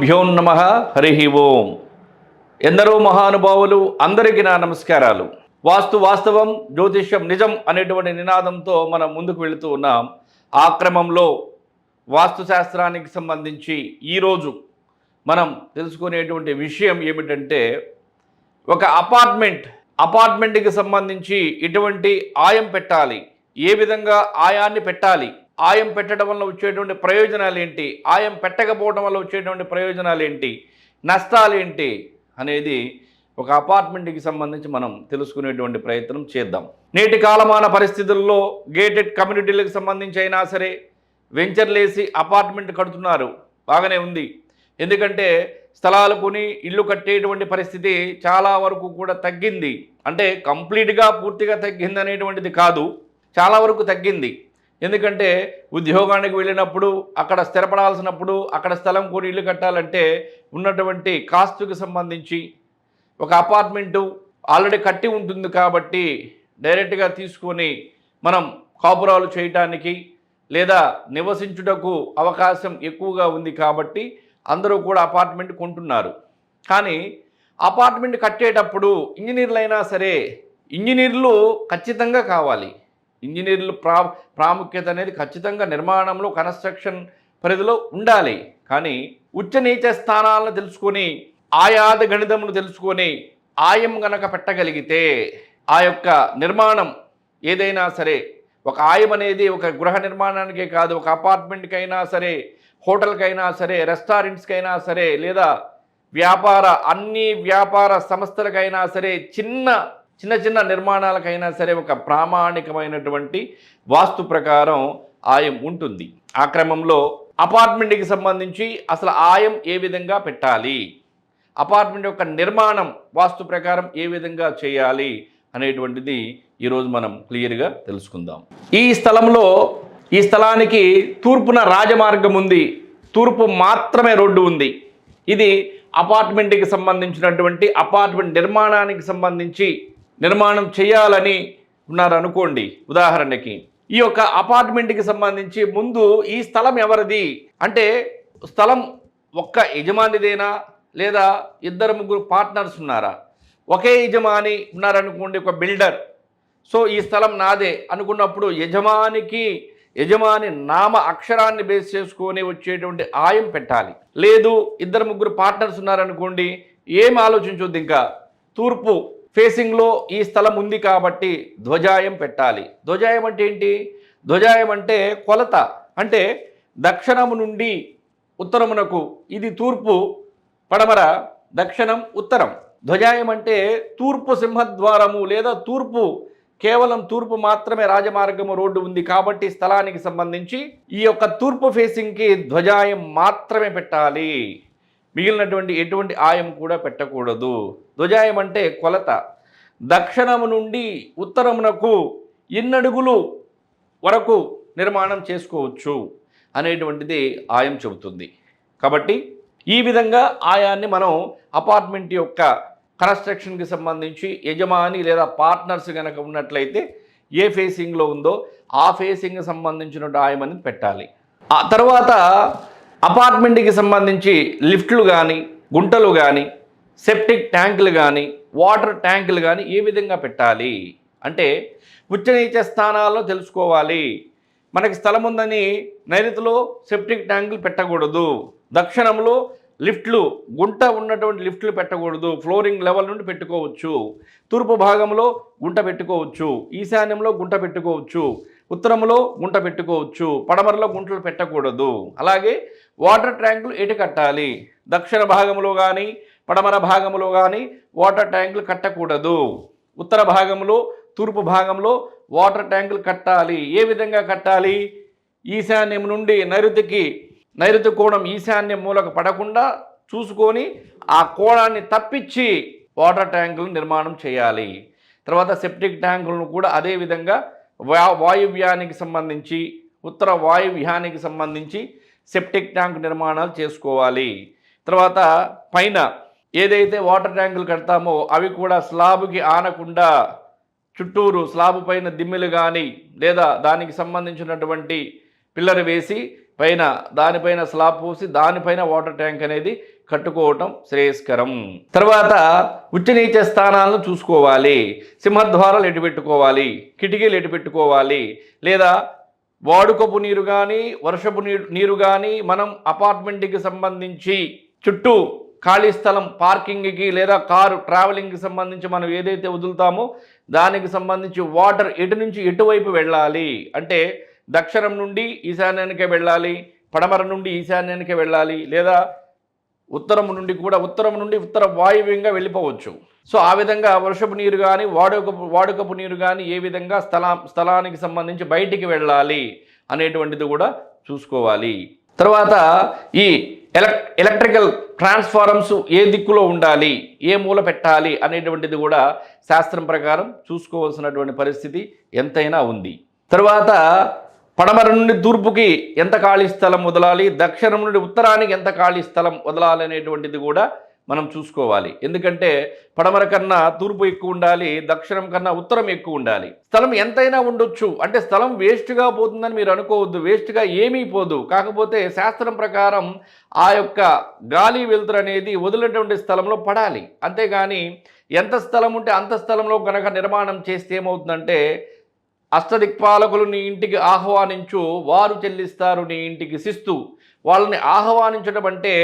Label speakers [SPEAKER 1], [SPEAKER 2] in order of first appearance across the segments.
[SPEAKER 1] గురుభ్యో నమ హరి ఓం. ఎందరో మహానుభావులు అందరికీ నా నమస్కారాలు. వాస్తు వాస్తవం జ్యోతిష్యం నిజం అనేటువంటి నినాదంతో మనం ముందుకు వెళుతూ ఉన్నాం. ఆ క్రమంలో వాస్తుశాస్త్రానికి సంబంధించి ఈరోజు మనం తెలుసుకునేటువంటి విషయం ఏమిటంటే ఒక అపార్ట్మెంట్ అపార్ట్మెంట్కి సంబంధించి ఇటువంటి ఆయం పెట్టాలి. ఏ విధంగా ఆయాన్ని పెట్టాలి? ఆయం పెట్టడం వల్ల వచ్చేటువంటి ప్రయోజనాలు ఏంటి ఆయం పెట్టకపోవడం వల్ల వచ్చేటువంటి ప్రయోజనాలు ఏంటి నష్టాలు ఏంటి అనేది ఒక అపార్ట్మెంట్కి సంబంధించి మనం తెలుసుకునేటువంటి ప్రయత్నం చేద్దాం. నేటి కాలమాన పరిస్థితుల్లో గేటెడ్ కమ్యూనిటీలకు సంబంధించి అయినా సరే వెంచర్లేసి అపార్ట్మెంట్ కడుతున్నారు. బాగానే ఉంది. ఎందుకంటే స్థలాలు కొని ఇల్లు కట్టేటువంటి పరిస్థితి చాలా వరకు కూడా తగ్గింది. అంటే కంప్లీట్గా పూర్తిగా తగ్గింది అనేటువంటిది కాదు. చాలా వరకు తగ్గింది. ఎందుకంటే ఉద్యోగానికి వెళ్ళినప్పుడు అక్కడ స్థిరపడాల్సినప్పుడు అక్కడ స్థలం కొని ఇల్లు కట్టాలంటే ఉన్నటువంటి కాస్తుకు సంబంధించి ఒక అపార్ట్మెంటు ఆల్రెడీ కట్టి ఉంటుంది కాబట్టి డైరెక్ట్గా తీసుకొని మనం కాపురాలు చేయటానికి లేదా నివసించుటకు అవకాశం ఎక్కువగా ఉంది కాబట్టి అందరూ కూడా అపార్ట్మెంట్ కొంటున్నారు. కానీ అపార్ట్మెంట్ కట్టేటప్పుడు ఇంజనీర్లు అయినా సరే ఇంజనీర్లు ఖచ్చితంగా కావాలి. ఇంజనీర్లు ప్రా ప్రాముఖ్యత అనేది ఖచ్చితంగా నిర్మాణంలో కన్స్ట్రక్షన్ పరిధిలో ఉండాలి. కానీ ఉచ్చ నీచ స్థానాలను తెలుసుకొని ఆయాద గణితమును తెలుసుకొని ఆయం గనక పెట్టగలిగితే ఆ యొక్క నిర్మాణం ఏదైనా సరే ఒక ఆయం అనేది ఒక గృహ నిర్మాణానికే కాదు ఒక అపార్ట్మెంట్కైనా సరే హోటల్కైనా సరే రెస్టారెంట్స్కైనా సరే లేదా వ్యాపార అన్ని వ్యాపార సంస్థలకైనా సరే చిన్న చిన్న చిన్న నిర్మాణాలకైనా సరే ఒక ప్రామాణికమైనటువంటి వాస్తు ప్రకారం ఆయం ఉంటుంది. ఆ క్రమంలో అపార్ట్మెంట్కి సంబంధించి అసలు ఆయం ఏ విధంగా పెట్టాలి? అపార్ట్మెంట్ యొక్క నిర్మాణం వాస్తు ప్రకారం ఏ విధంగా చేయాలి అనేటువంటిది ఈరోజు మనం క్లియర్గా తెలుసుకుందాం. ఈ స్థలంలో ఈ స్థలానికి తూర్పున రాజమార్గం ఉంది. తూర్పు మాత్రమే రోడ్డు ఉంది. ఇది అపార్ట్మెంట్కి సంబంధించినటువంటి అపార్ట్మెంట్ నిర్మాణానికి సంబంధించి నిర్మాణం చేయాలని ఉన్నారు అనుకోండి. ఉదాహరణకి ఈ యొక్క అపార్ట్మెంట్కి సంబంధించి ముందు ఈ స్థలం ఎవరిది? అంటే స్థలం ఒక్క యజమానిదేనా? లేదా ఇద్దరు ముగ్గురు పార్ట్నర్స్ ఉన్నారా? ఒకే యజమాని ఉన్నారనుకోండి ఒక బిల్డర్. సో ఈ స్థలం నాదే అనుకున్నప్పుడు యజమానికి యజమాని నామ అక్షరాన్ని బేస్ చేసుకొని వచ్చేటువంటి ఆయం పెట్టాలి. లేదు ఇద్దరు ముగ్గురు పార్ట్నర్స్ ఉన్నారనుకోండి ఏం ఆలోచించొద్దు ఇంకా? తూర్పు ఫేసింగ్లో ఈ స్థలం ఉంది కాబట్టి ధ్వజాయం పెట్టాలి. ధ్వజాయం అంటే ఏంటి? ధ్వజాయం అంటే కొలత. అంటే దక్షిణము నుండి ఉత్తరమునకు. ఇది తూర్పు పడమర దక్షిణం ఉత్తరం. ధ్వజాయం అంటే తూర్పు సింహద్వారము లేదా తూర్పు కేవలం తూర్పు మాత్రమే రాజమార్గము రోడ్డు ఉంది కాబట్టి స్థలానికి సంబంధించి ఈ యొక్క తూర్పు ఫేసింగ్కి ధ్వజాయం మాత్రమే పెట్టాలి. మిగిలినటువంటి ఎటువంటి ఆయం కూడా పెట్టకూడదు. ధ్వజాయం అంటే కొలత. దక్షిణము నుండి ఉత్తరమునకు ఇన్నడుగులు వరకు నిర్మాణం చేసుకోవచ్చు అనేటువంటిది ఆయం చెబుతుంది. కాబట్టి ఈ విధంగా ఆయాన్ని మనం అపార్ట్మెంట్ యొక్క కన్స్ట్రక్షన్కి సంబంధించి యజమాని లేదా పార్ట్నర్స్ కనుక ఉన్నట్లయితే ఏ ఫేసింగ్లో ఉందో ఆ ఫేసింగ్కి సంబంధించిన ఆయం అనేది పెట్టాలి. ఆ తర్వాత అపార్ట్మెంట్కి సంబంధించి లిఫ్ట్లు కానీ గుంటలు కానీ సెప్టిక్ ట్యాంకులు కానీ వాటర్ ట్యాంకులు కానీ ఏ విధంగా పెట్టాలి? అంటే ఉచ్చనీచ స్థానాల్లో తెలుసుకోవాలి. మనకి స్థలం ఉందని నైరుతిలో సెప్టిక్ ట్యాంకులు పెట్టకూడదు. దక్షిణంలో లిఫ్ట్లు గుంట ఉన్నటువంటి లిఫ్ట్లు పెట్టకూడదు. ఫ్లోరింగ్ లెవెల్ నుండి పెట్టుకోవచ్చు. తూర్పు భాగంలో గుంట పెట్టుకోవచ్చు. ఈశాన్యంలో గుంట పెట్టుకోవచ్చు. ఉత్తరంలో గుంట పెట్టుకోవచ్చు. పడమరలో గుంటలు పెట్టకూడదు. అలాగే వాటర్ ట్యాంకులు ఎటు కట్టాలి? దక్షిణ భాగంలో కానీ పడమర భాగంలో కానీ వాటర్ ట్యాంకులు కట్టకూడదు. ఉత్తర భాగంలో తూర్పు భాగంలో వాటర్ ట్యాంకులు కట్టాలి. ఏ విధంగా కట్టాలి? ఈశాన్యం నుండి నైరుతికి నైరుతి కోణం ఈశాన్య మూలక పడకుండా చూసుకొని ఆ కోణాన్ని తప్పించి వాటర్ ట్యాంకులు నిర్మాణం చేయాలి. తర్వాత సెప్టిక్ ట్యాంకులను కూడా అదే విధంగా వా వాయువ్యానికి సంబంధించి ఉత్తర వాయువ్యానికి సంబంధించి సెప్టిక్ ట్యాంక్ నిర్మాణాలు చేసుకోవాలి. తర్వాత పైన ఏదైతే వాటర్ ట్యాంకులు కడతామో అవి కూడా స్లాబ్కి ఆనకుండా చుట్టూరు స్లాబ్ పైన దిమ్మెలు కానీ లేదా దానికి సంబంధించినటువంటి పిల్లర్ వేసి పైన దానిపైన స్లాబ్ పోసి దానిపైన వాటర్ ట్యాంక్ అనేది కట్టుకోవటం శ్రేయస్కరం. తర్వాత ఉచ్చనీచ స్థానాలను చూసుకోవాలి. సింహద్వారాలు ఎటు పెట్టుకోవాలి? కిటికీలు ఎటు పెట్టుకోవాలి? లేదా వాడుకపు నీరు కానీ వర్షపు నీరు నీరు కానీ మనం అపార్ట్మెంట్కి సంబంధించి చుట్టూ ఖాళీ స్థలం పార్కింగ్కి లేదా కారు ట్రావెలింగ్కి సంబంధించి మనం ఏదైతే వదులుతామో దానికి సంబంధించి వాటర్ ఎటు నుంచి ఎటువైపు వెళ్ళాలి? అంటే దక్షిణం నుండి ఈశాన్యానికే వెళ్ళాలి పడమర నుండి ఈశాన్యానికే వెళ్ళాలి లేదా ఉత్తరం నుండి కూడా ఉత్తరం నుండి ఉత్తర వాయువ్యంగా వెళ్ళిపోవచ్చు. సో ఆ విధంగా వర్షపు నీరు కానీ వాడుకపు వాడుకపు నీరు కానీ ఏ విధంగా స్థలా స్థలానికి సంబంధించి బయటికి వెళ్ళాలి అనేటువంటిది కూడా చూసుకోవాలి. తర్వాత ఈ ఎలక్ ఎలక్ట్రికల్ ట్రాన్స్ఫారమ్స్ ఏ దిక్కులో ఉండాలి ఏ మూల పెట్టాలి అనేటువంటిది కూడా శాస్త్రం ప్రకారం చూసుకోవాల్సినటువంటి పరిస్థితి ఎంతైనా ఉంది. తర్వాత పడమర నుండి తూర్పుకి ఎంత ఖాళీ స్థలం వదలాలి దక్షిణం నుండి ఉత్తరానికి ఎంత ఖాళీ స్థలం వదలాలి అనేటువంటిది కూడా మనం చూసుకోవాలి. ఎందుకంటే పడమర కన్నా తూర్పు ఎక్కువ ఉండాలి దక్షిణం కన్నా ఉత్తరం ఎక్కువ ఉండాలి. స్థలం ఎంతైనా ఉండొచ్చు. అంటే స్థలం వేస్ట్గా పోతుందని మీరు అనుకోవద్దు. వేస్ట్గా ఏమీ పోదు. కాకపోతే శాస్త్రం ప్రకారం ఆ యొక్క గాలి వెలుతురు అనేది వదిలినటువంటి స్థలంలో పడాలి. అంతేగాని ఎంత స్థలం ఉంటే అంత స్థలంలో కనుక నిర్మాణం చేస్తే ఏమవుతుందంటే అష్టదిక్పాలకులు నీ ఇంటికి ఆహ్వానించు వారు చెల్లిస్తారు నీ ఇంటికి శిస్తు. వాళ్ళని ఆహ్వానించడం అంటే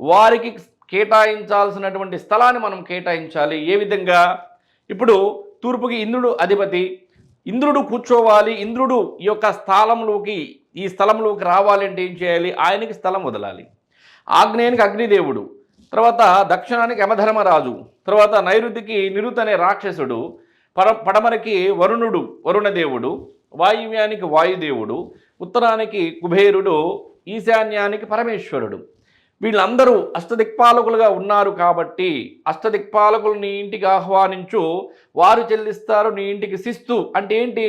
[SPEAKER 1] వారికి కేటాయించాల్సినటువంటి స్థలాన్ని మనం కేటాయించాలి. ఏ విధంగా? ఇప్పుడు తూర్పుకి ఇంద్రుడు అధిపతి. ఇంద్రుడు కూర్చోవాలి. ఇంద్రుడు ఈ యొక్క స్థలంలోకి ఈ స్థలంలోకి రావాలంటే ఏం చేయాలి? ఆయనకి స్థలం వదలాలి. ఆగ్నేయానికి అగ్నిదేవుడు. తర్వాత దక్షిణానికి యమధర్మరాజు. తర్వాత నైరుతికి నిరుత్ అనే రాక్షసుడు. పర పడమరకి వరుణుడు వరుణదేవుడు. వాయువ్యానికి వాయుదేవుడు. ఉత్తరానికి కుబేరుడు. ఈశాన్యానికి పరమేశ్వరుడు. వీళ్ళందరూ అష్టదిక్పాలకులుగా ఉన్నారు కాబట్టి అష్టదిక్పాలకులు నీ ఇంటికి ఆహ్వానించు వారు చెల్లిస్తారు నీ ఇంటికి శిస్తు. అంటే ఏంటి?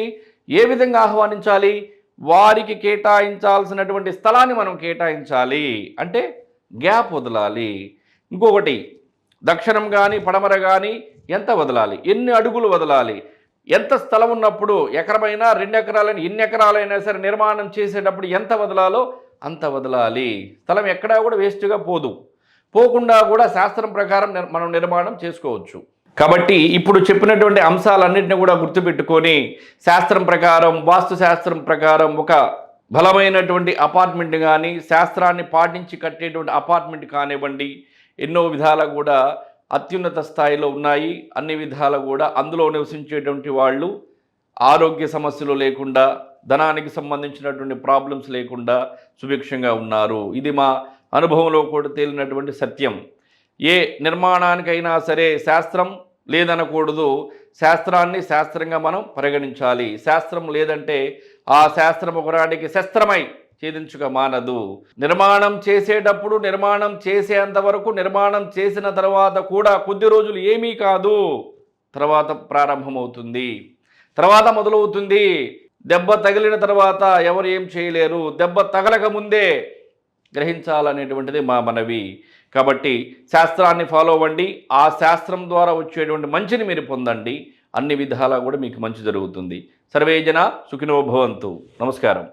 [SPEAKER 1] ఏ విధంగా ఆహ్వానించాలి? వారికి కేటాయించాల్సినటువంటి స్థలాన్ని మనం కేటాయించాలి. అంటే గ్యాప్ వదలాలి. ఇంకొకటి దక్షిణం కానీ పడమర కానీ ఎంత వదలాలి? ఎన్ని అడుగులు వదలాలి? ఎంత స్థలం ఉన్నప్పుడు ఎకరమైనా రెండు ఎకరాలైనా ఎన్ని ఎకరాలైనా సరే నిర్మాణం చేసేటప్పుడు ఎంత వదలాలో అంత వదలాలి. స్థలం ఎక్కడా కూడా వేస్ట్గా పోదు. పోకుండా కూడా శాస్త్రం ప్రకారం నిర్- మనం నిర్మాణం చేసుకోవచ్చు. కాబట్టి ఇప్పుడు చెప్పినటువంటి అంశాలన్నింటినీ కూడా గుర్తుపెట్టుకొని శాస్త్రం ప్రకారం వాస్తు శాస్త్రం ప్రకారం ఒక బలమైనటువంటి అపార్ట్మెంట్ కానీ శాస్త్రాన్ని పాటించి కట్టేటువంటి అపార్ట్మెంట్ కానివ్వండి ఎన్నో విధాలు కూడా అత్యున్నత స్థాయిలో ఉన్నాయి. అన్ని విధాలు కూడా అందులో నివసించేటువంటి వాళ్ళు ఆరోగ్య సమస్యలు లేకుండా ధనానికి సంబంధించినటువంటి ప్రాబ్లమ్స్ లేకుండా సుభిక్షంగా ఉన్నారు. ఇది మా అనుభవంలో కూడా తేలినటువంటి సత్యం. ఏ నిర్మాణానికైనా సరే శాస్త్రం లేదనకూడదు. శాస్త్రాన్ని శాస్త్రంగా మనం పరిగణించాలి. శాస్త్రం లేదంటే ఆ శాస్త్రం ఒకనాటికి శస్త్రమై ఛేదించుక మానదు. నిర్మాణం చేసేటప్పుడు నిర్మాణం చేసేంత వరకు నిర్మాణం చేసిన తర్వాత కూడా కొద్ది రోజులు ఏమీ కాదు. తర్వాత ప్రారంభమవుతుంది. తర్వాత మొదలవుతుంది. దెబ్బ తగిలిన తర్వాత ఎవరు ఏం చేయలేరు? దెబ్బ తగలక ముందే గ్రహించాలనేటువంటిది మా మనవి. కాబట్టి శాస్త్రాన్ని ఫాలో అవ్వండి. ఆ శాస్త్రం ద్వారా వచ్చేటువంటి మంచిని మీరు పొందండి. అన్ని విధాలా కూడా మీకు మంచి జరుగుతుంది. సర్వేజన సుఖినో భవంతు. నమస్కారం.